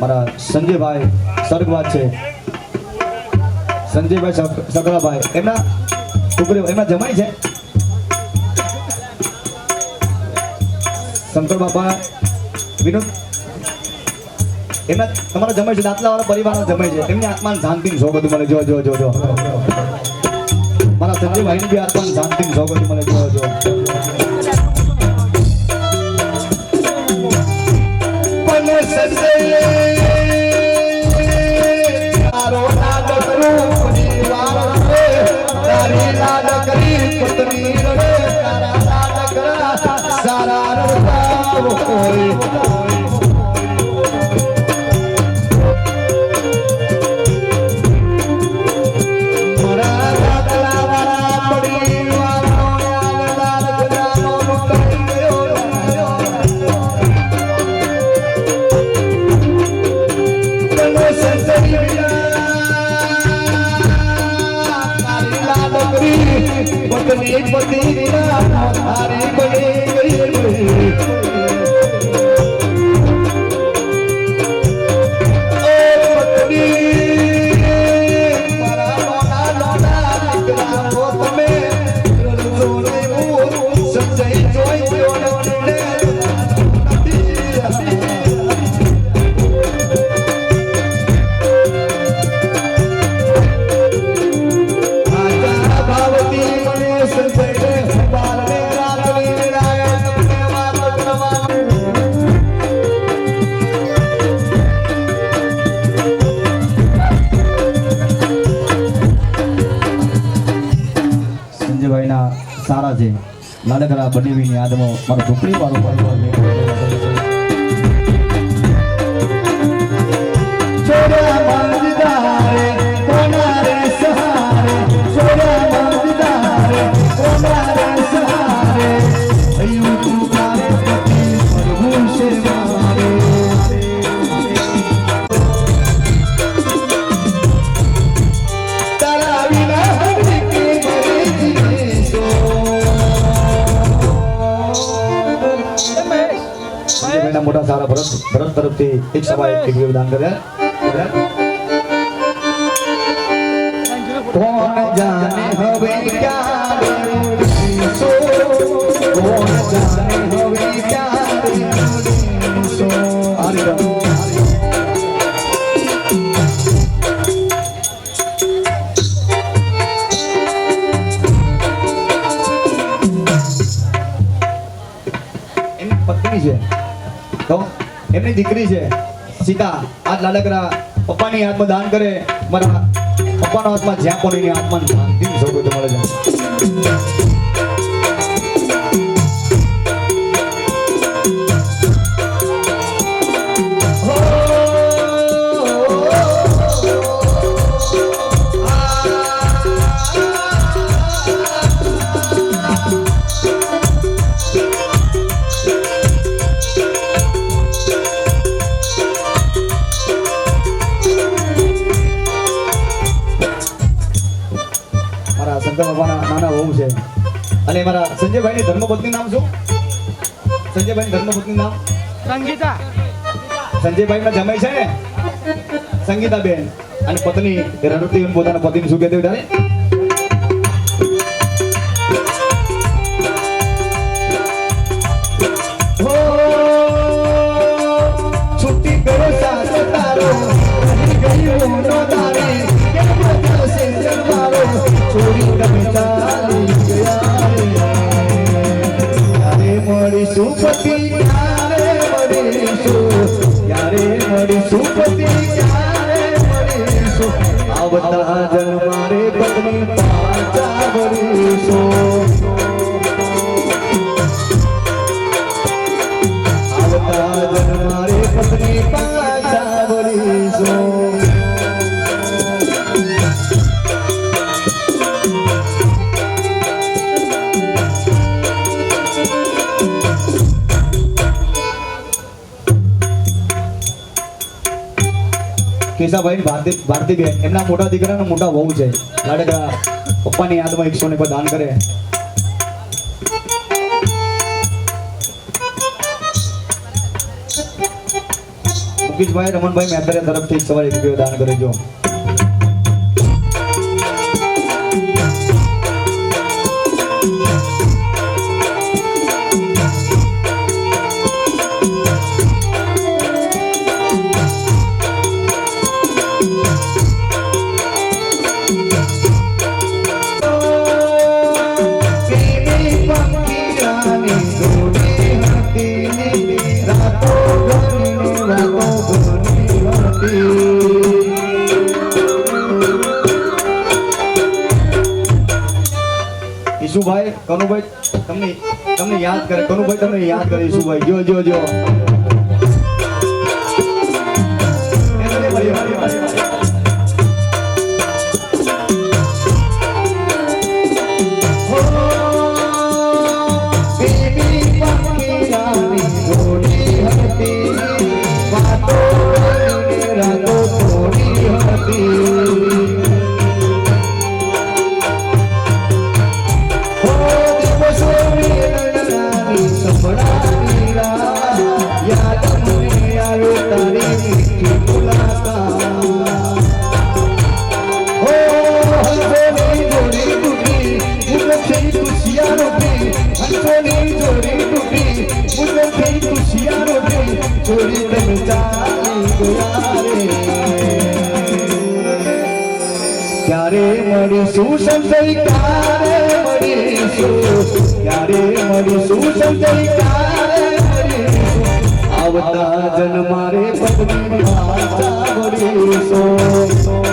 મારા સંજયભાઈ સ્વર્ગવાદ છે. સંજયભાઈ સક- એમના છોકરીઓ એમના જમાઈ છે? શંકર બાપા વિનોદ? એમના, તમારા જમાઈ છે દાંતલા વાળા પરિવાર જમાઈ છે. એમની આત્માને શાંતિની સોગંદ મળે. જો જો જો જો. મારા સંજયભાઈની બી આત્માને શાંતિની સોગત મળે. જો જો. મને बकरी बकरी बकरी बकरी છે લાડકરા બનેવીની યાદમાં મારો ઝૂંપડી મારો પરિવાર સંજયભાઈના મોટા સારા ભરત ભરત તરફથી એક સભા એક યોગદાન કર્યા. કોણ જાણે હવે ક્યારે? કોણ જાને એમની દીકરી છે. સીતા, આજ લાડકરા પપ્પાની હાથમાં દાન કરે. મારા પપ્પાના હાથમાં જ્યાં પણ એની આત્માને શાંતિની સોગંદ મળે છે. વહુ છે. અને મારા સંજયભાઈની ધર્મપત્ની નામ શું? સંજયભાઈ ધર્મપત્ની નામ? સંગીતા. સંજયભાઈ ના જમાઈ છે ને? સંગીતાબેન. અને પત્ની રણતી પોતાના પતિને શું કહેતી આવતા જન્મારે પત્ની પાછા વરીશો આવતા જન્મારે પત્ની પાછા કેશાભાઈ ભારતી ભારતીબેન, એમના મોટા દીકરાના મોટા વહુ છે. લાડેદરા પપ્પાની યાદમાં એકસો ને દાન કરે. મુકેશભાઈ, રમણભાઈ મેંદરે તરફથી સવારે એક દાન કરજો ઈશુભાઈ કનુભાઈ, તમને તમને યાદ કરે, કનુભાઈ તમને યાદ કરે ઈશુભાઈ જો જો જો. રાધા મળીશું સંતરી ક્યારે મળીશું ક્યારે મળીશું. આવતા જન્મારે પત્ની માતા મળીશું.